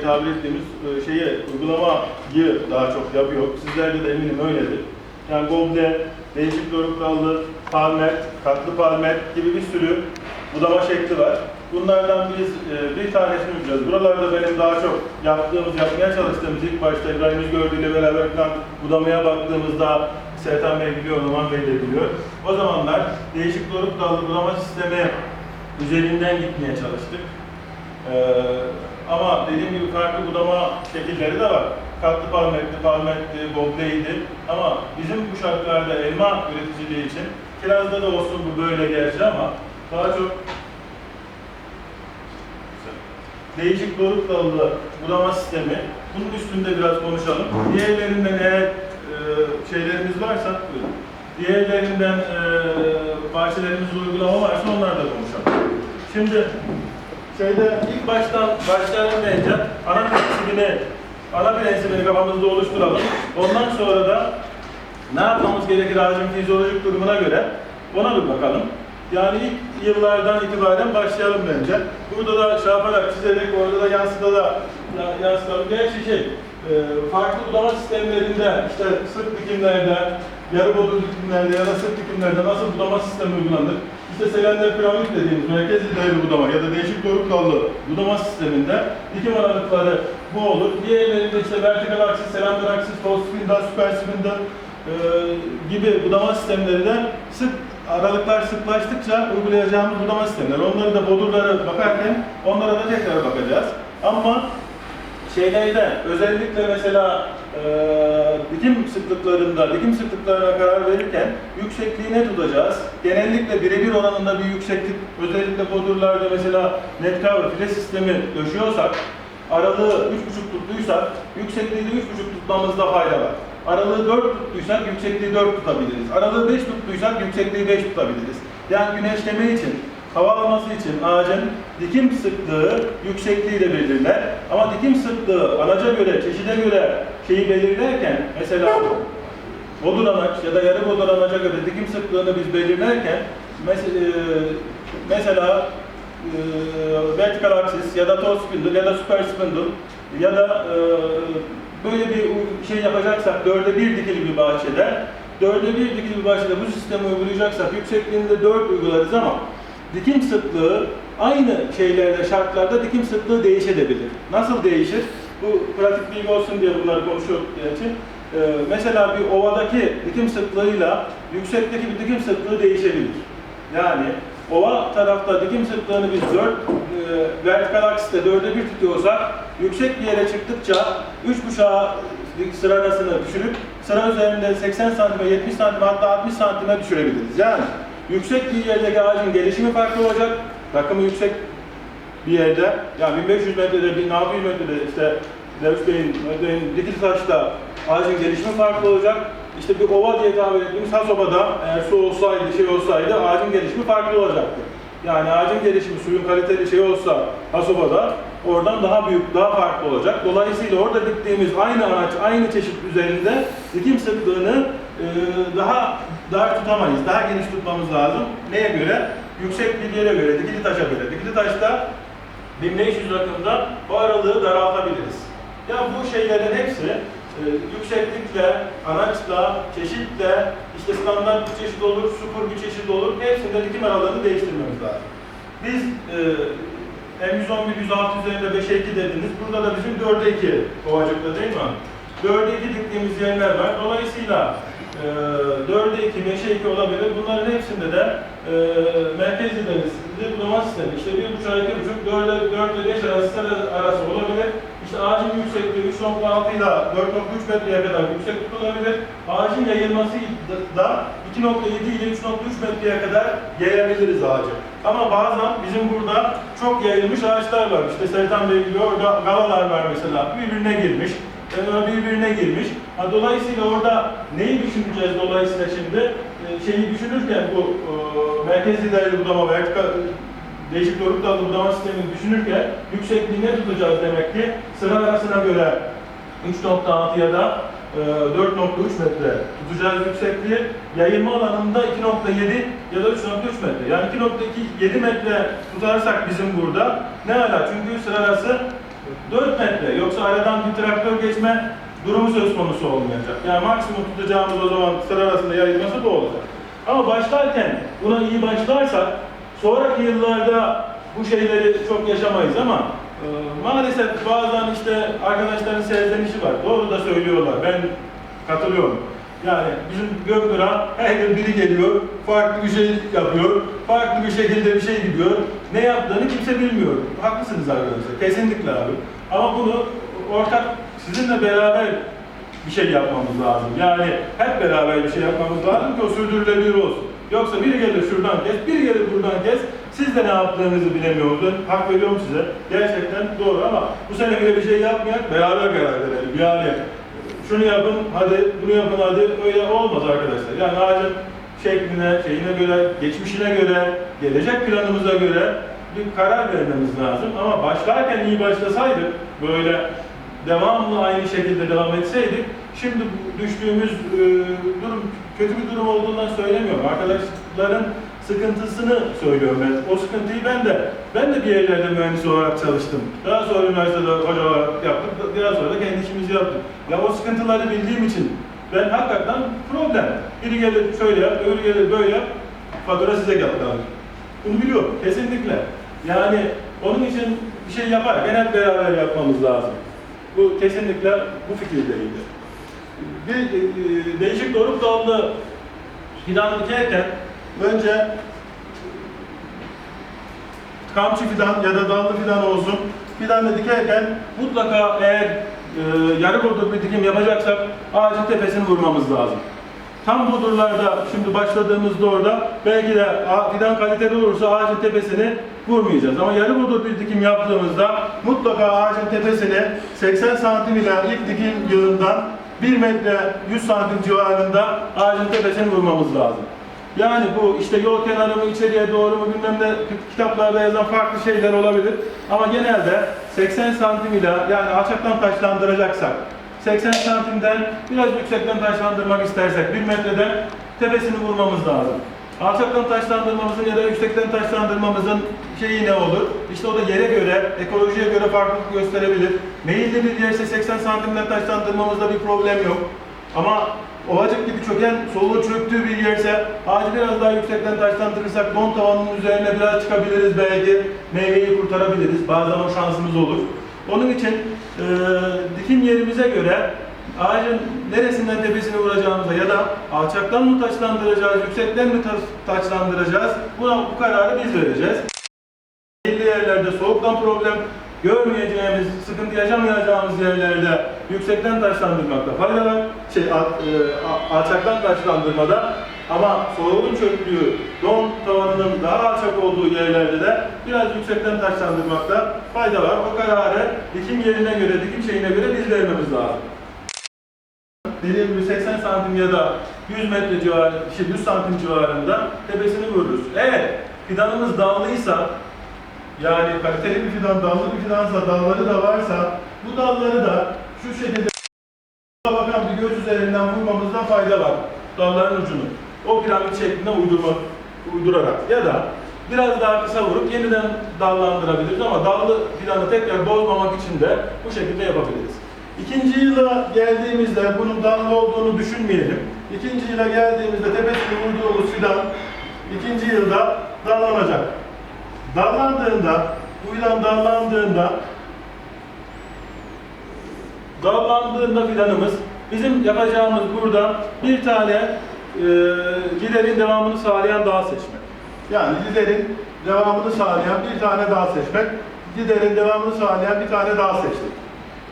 tabir ettiğimiz e, şeyi, uygulamayı daha çok yapıyor. Sizlerde de eminim öyledir. Yani goble, değişik doruklallı, palmet, katlı palmet gibi bir sürü budama şekli var. Bunlardan biz e, bir tanesini yapacağız. Buralarda benim daha çok yaptığımız, yapmaya çalıştığımız ilk başta İbrahim Yüzgördü ile beraber budamaya baktığımızda Sertan Bey biliyor, Numan Bey de biliyor. O zamanlar değişik doruk dallı budama sistemi üzerinden gitmeye çalıştık. Ee, ama dediğim gibi farklı budama şekilleri de var. Katlı palmetli, palmetli, gobleydi. Ama bizim bu şartlarda elma üreticiliği için kirazda da olsun bu böyle gerçi ama daha çok değişik doruk dallı budama sistemi. Bunun üstünde biraz konuşalım. Diğerlerinden eğer e, şeylerimiz varsa buyurun. Diğerlerinden e, bahçelerimizde uygulama varsa onlar da konuşalım. Şimdi şeyde ilk baştan bence. Ana prensibini, ana prensibini kafamızda oluşturalım. Ondan sonra da ne yapmamız gerekir ağacın fizyolojik durumuna göre ona bir bakalım. Yani ilk yıllardan itibaren başlayalım bence. Burada da şey çizerek, orada da yansıda da ya- yansıtalım. Gerçi şey, e, farklı budama sistemlerinde, işte sırt dikimlerde, yarı bodur dikimlerde ya da sırt dikimlerde nasıl budama sistemi uygulanır? İşte Selender piramit dediğimiz merkez dayalı budama ya da değişik doruk dallı budama sisteminde dikim aralıkları bu olur. Diğerlerinde işte vertikal aksis, selender aksis, false spindal, süper spindal e, gibi budama sistemleri de sık aralıklar sıklaştıkça uygulayacağımız budama sistemleri. Onları da bodurlara bakarken onlara da tekrar bakacağız. Ama şeylerde özellikle mesela e, dikim sıklıklarında, dikim sıklıklarına karar verirken yüksekliğine tutacağız. Genellikle birebir oranında bir yükseklik, özellikle bodurlarda mesela net cover file sistemi döşüyorsak, aralığı 3,5 tuttuysak, yüksekliği de 3,5 tutmamızda fayda var. Aralığı 4 tuttuysak yüksekliği 4 tutabiliriz. Aralığı 5 tuttuysak yüksekliği 5 tutabiliriz. Yani güneşleme için, hava alması için ağacın dikim sıklığı yüksekliği de belirler. Ama dikim sıklığı anaca göre, çeşide göre şeyi belirlerken mesela bodur anaç ya da yarı bodur anaca göre dikim sıklığını biz belirlerken mesela, mesela e, vertical axis ya da tall spindle ya da super spindle ya da e, böyle bir şey yapacaksak dörde bir dikili bir bahçede dörde bir dikili bir bahçede bu sistemi uygulayacaksak yüksekliğinde 4 uygularız ama dikim sıklığı aynı şeylerde şartlarda dikim sıklığı değişebilir. Nasıl değişir? Bu pratik bilgi olsun diye bunları konuşuyoruz için. Ee, mesela bir ovadaki dikim sıklığıyla yüksekteki bir dikim sıklığı değişebilir. Yani ova tarafta dikim sıklığını biz 4 e, vertikal aksiste 4'e 1 tutuyorsak yüksek bir yere çıktıkça 3.5'a sıra arasını düşürüp sıra üzerinde 80 santime, 70 santime hatta 60 santime düşürebiliriz. Yani yüksek bir yerdeki ağacın gelişimi farklı olacak. Rakımı yüksek bir yerde, yani 1500 metrede, 1600 metrede işte Levus Bey'in, Bey'in dikili taşta ağacın gelişimi farklı olacak. İşte bir ova diye tabir ettiğimiz Hasoba'da eğer su olsaydı, şey olsaydı ağacın gelişimi farklı olacaktı. Yani ağacın gelişimi suyun kaliteli şey olsa Hasoba'da oradan daha büyük, daha farklı olacak. Dolayısıyla orada diktiğimiz aynı ağaç, aynı çeşit üzerinde dikim sıklığını e, daha dar tutamayız, daha geniş tutmamız lazım. Neye göre? Yüksek bir yere göre, dikili taşa göre. Dikili taşta 1500 rakımda bu aralığı daraltabiliriz. Ya bu şeylerin hepsi e, yükseklikle, anaçla, çeşitle, işte standart bir çeşit olur, super bir çeşit olur. Hepsinde dikim aralığını değiştirmemiz lazım. Biz e, M111, 106 üzerinde 5'e 2 dediniz. Burada da bizim 4'e 2 Kovacık'ta değil mi? 4'e 2 diktiğimiz yerler var. Dolayısıyla e, 4'e 2, 5'e 2 olabilir. Bunların hepsinde de e, merkezi deniz, budama sistemi, işte 1.5'a 2.5, 4'e 4 ile 5 arası, arası olabilir. İşte ağacın yüksekliği 3.6 ile 4.3 metreye kadar yüksek tutulabilir. Ağacın yayılması da 2.7 ile 3.3 metreye kadar yayabiliriz ağacı. Ama bazen bizim burada çok yayılmış ağaçlar var. İşte Sertan Bey gibi galalar var mesela. Birbirine girmiş. e, birbirine girmiş. Ha, dolayısıyla orada neyi düşüneceğiz dolayısıyla şimdi? E, şeyi düşünürken bu e, merkezi dayalı budama, vertikal değişik doruk dallı budama sistemini düşünürken yüksekliğine tutacağız demek ki. Sıra arasına göre 3.6 ya da e, 4.3 metre tutacağız yüksekliği. Yayılma alanında 2.7 ya da 3.3 metre. Yani 2.7 metre tutarsak bizim burada ne ala? Çünkü sıra arası 4 metre. Yoksa aradan bir traktör geçme durumu söz konusu olmayacak. Yani maksimum tutacağımız o zaman sıra arasında yayılması bu olacak. Ama başlarken buna iyi başlarsak sonraki yıllarda bu şeyleri çok yaşamayız ama e, maalesef bazen işte arkadaşların serzenişi var. Doğru da söylüyorlar. Ben katılıyorum. Yani bizim Gökbura her gün biri geliyor, farklı bir şey yapıyor, farklı bir şekilde bir şey gidiyor. Ne yaptığını kimse bilmiyor. Haklısınız arkadaşlar, kesinlikle abi. Ama bunu ortak sizinle beraber bir şey yapmamız lazım. Yani hep beraber bir şey yapmamız lazım ki o sürdürülebilir olsun. Yoksa biri gelir şuradan kes, biri gelir buradan kes. Siz de ne yaptığınızı bilemiyorsunuz. Hak veriyorum size. Gerçekten doğru ama bu sene bile bir şey yapmayak beraber karar verelim. Yani şunu yapın, hadi bunu yapın, hadi öyle olmaz arkadaşlar. Yani ağacın şekline, şeyine göre, geçmişine göre, gelecek planımıza göre bir karar vermemiz lazım. Ama başlarken iyi başlasaydık, böyle devamlı aynı şekilde devam etseydik, şimdi düştüğümüz e, durum kötü bir durum olduğundan söylemiyorum. Arkadaşların sıkıntısını söylüyorum ben. O sıkıntıyı ben de, ben de bir yerlerde mühendis olarak çalıştım. Daha sonra üniversitede hoca olarak yaptık, daha sonra da kendi işimizi yaptık. Ya o sıkıntıları bildiğim için ben hakikaten problem. Biri gelir şöyle yap, öbürü gelir böyle yap, fatura size geldi. Bunu biliyorum, kesinlikle. Yani onun için bir şey yaparken hep beraber yapmamız lazım. Bu kesinlikle bu fikirdeydi. Bir e, değişik doruk dallı fidan dikerken önce kamçı fidan ya da dallı fidan olsun fidanı dikerken mutlaka eğer e, yarı bodur bir dikim yapacaksak ağacın tepesini vurmamız lazım. Tam budurlarda şimdi başladığımızda orada belki de fidan kaliteli olursa ağacın tepesini vurmayacağız. Ama yarı budur bir dikim yaptığımızda mutlaka ağacın tepesini 80 santim ile ilk dikim yılından 1 metre 100 santim civarında ağacın tepesini vurmamız lazım. Yani bu işte yol kenarı mı içeriye doğru mu bilmem ne kitaplarda yazan farklı şeyler olabilir. Ama genelde 80 santim ile yani alçaktan taşlandıracaksak 80 santimden biraz yüksekten taşlandırmak istersek 1 metreden tepesini vurmamız lazım. Alçaktan taşlandırmamızın ya da yüksekten taşlandırmamızın şeyi ne olur? İşte o da yere göre, ekolojiye göre farklılık gösterebilir. Meyilli bir yerse 80 santimden taşlandırmamızda bir problem yok. Ama ovacık gibi çöken, soluğun çöktüğü bir yerse ağacı biraz daha yüksekten taşlandırırsak don tavanının üzerine biraz çıkabiliriz belki. Meyveyi kurtarabiliriz. Bazen o şansımız olur. Onun için eee dikim yerimize göre ağacın neresinden tepesini vuracağımıza ya da alçaktan mı taşlandıracağız, yüksekten mi taşlandıracağız buna bu kararı biz vereceğiz. Belli yerlerde soğuktan problem görmeyeceğimiz, sıkıntı yaşamayacağımız yerlerde yüksekten taşlandırmakta fayda var. Şey, al- e, alçaktan taşlandırmada ama soğuğun çöktüğü, don tavanının daha alçak olduğu yerlerde de biraz yüksekten taşlandırmakta fayda var. O kararı dikim yerine göre, dikim şeyine göre biz vermemiz lazım. Dediğim gibi 80 santim ya da 100 metre civarı, şey 100 santim civarında tepesini vururuz. Eğer fidanımız dallıysa, yani kaliteli bir fidan, dallı bir fidansa, dalları da varsa, bu dalları da şu şekilde bakan bir göz üzerinden vurmamızda fayda var. Dalların ucunu. O piramit şeklinde uydurma, uydurarak ya da biraz daha kısa vurup yeniden dallandırabiliriz ama dallı fidanı tekrar bozmamak için de bu şekilde yapabiliriz. İkinci yıla geldiğimizde bunun dallı olduğunu düşünmeyelim. İkinci yıla geldiğimizde tepesini vurduğumuz fidan ikinci yılda dallanacak. Dallandığında, bu fidan dallandığında dallandığında fidanımız bizim yapacağımız burada bir tane e, giderin devamını sağlayan dağ seçmek. Yani giderin devamını sağlayan bir tane dağ seçmek. Giderin devamını sağlayan bir tane dağ seçtik.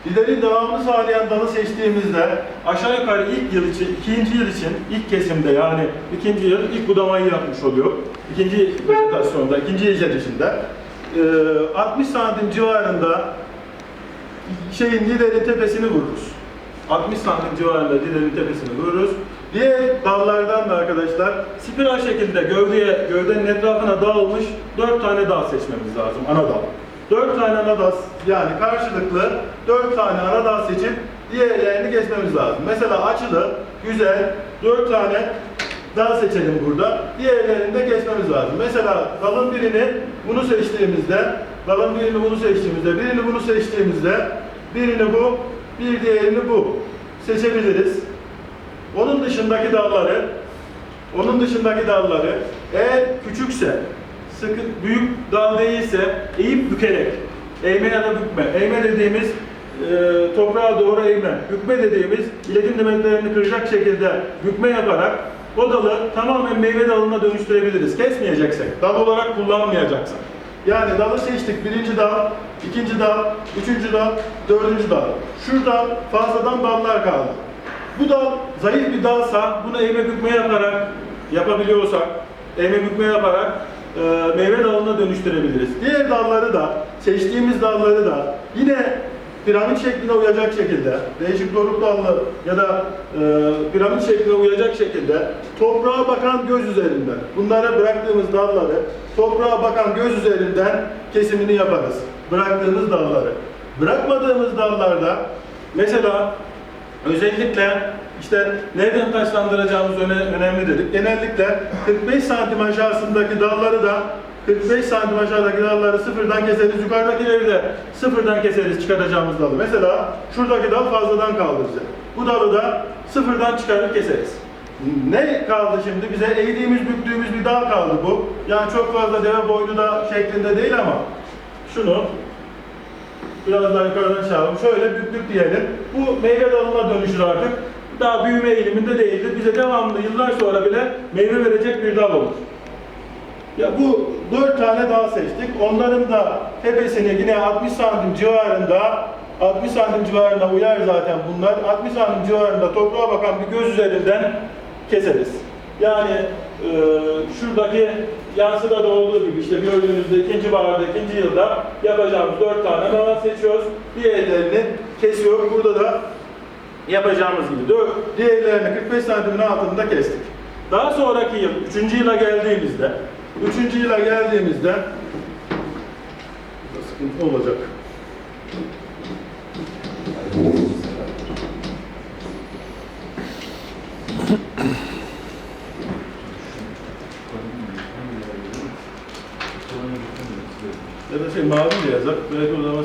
Giderin devamını sağlayan dalı seçtiğimizde aşağı yukarı ilk yıl için, ikinci yıl için, ilk kesimde yani ikinci yıl ilk budamayı yapmış oluyor. İkinci vegetasyonda, ikinci yiyecek içinde. E, 60 santim civarında şeyin liderin tepesini vururuz. 60 santim civarında liderin tepesini vururuz. Diğer dallardan da arkadaşlar spiral şekilde gövdeye, gövdenin etrafına dağılmış 4 tane dal seçmemiz lazım, ana dal. 4 tane ana dal, yani karşılıklı 4 tane ana dal seçip diğerlerini geçmemiz lazım. Mesela açılı, güzel 4 tane dal seçelim burada. Diğerlerini de geçmemiz lazım. Mesela dalın birini bunu seçtiğimizde dalın birini bunu seçtiğimizde, birini bunu seçtiğimizde, birini bu, bir diğerini bu seçebiliriz. Onun dışındaki dalları, onun dışındaki dalları eğer küçükse, sıkı, büyük dal değilse eğip bükerek, eğme ya da bükme. Eğme dediğimiz e, toprağa doğru eğme. Bükme dediğimiz iletim demetlerini kıracak şekilde bükme yaparak o dalı tamamen meyve dalına dönüştürebiliriz. Kesmeyeceksek, dal olarak kullanmayacaksak. Yani dalı seçtik. Birinci dal, ikinci dal, üçüncü dal, dördüncü dal. Şurada fazladan dallar kaldı. Bu dal zayıf bir dalsa bunu eğme bükme yaparak yapabiliyorsak, eğme bükme yaparak e, meyve dalına dönüştürebiliriz. Diğer dalları da, seçtiğimiz dalları da yine piramit şekline uyacak şekilde, değişik doruk dallı ya da e, piramit şekline uyacak şekilde toprağa bakan göz üzerinden, bunlara bıraktığımız dalları toprağa bakan göz üzerinden kesimini yaparız. Bıraktığımız dalları. Bırakmadığımız dallarda mesela Özellikle işte nereden taşlandıracağımız öne- önemli dedik. Genellikle 45 santim aşağısındaki dalları da 45 santim aşağıdaki dalları sıfırdan keseriz. Yukarıdakileri de sıfırdan keseriz çıkaracağımız dalı. Mesela şuradaki dal fazladan kaldı bize. Bu dalı da sıfırdan çıkarıp keseriz. Ne kaldı şimdi? Bize eğdiğimiz, büktüğümüz bir dal kaldı bu. Yani çok fazla deve boynu da şeklinde değil ama şunu Biraz daha yukarıdan çağıralım. Şöyle büklük diyelim. Bu meyve dalına dönüşür artık. Daha büyüme eğiliminde değildir. Bize devamlı yıllar sonra bile meyve verecek bir dal olur. Ya bu dört tane dal seçtik. Onların da tepesini yine 60 santim civarında 60 santim civarında uyar zaten bunlar. 60 santim civarında toprağa bakan bir göz üzerinden keseriz. Yani e, şuradaki yansıda da olduğu gibi işte gördüğünüzde ikinci baharda, ikinci yılda yapacağımız dört tane mama seçiyoruz. Diğerlerini kesiyoruz. Burada da yapacağımız gibi. Dört, diğerlerini 45 santimin altında kestik. Daha sonraki yıl, üçüncü yıla geldiğimizde, üçüncü yıla geldiğimizde sıkıntı olacak. Ya da şey mavi de yazar. Belki o zaman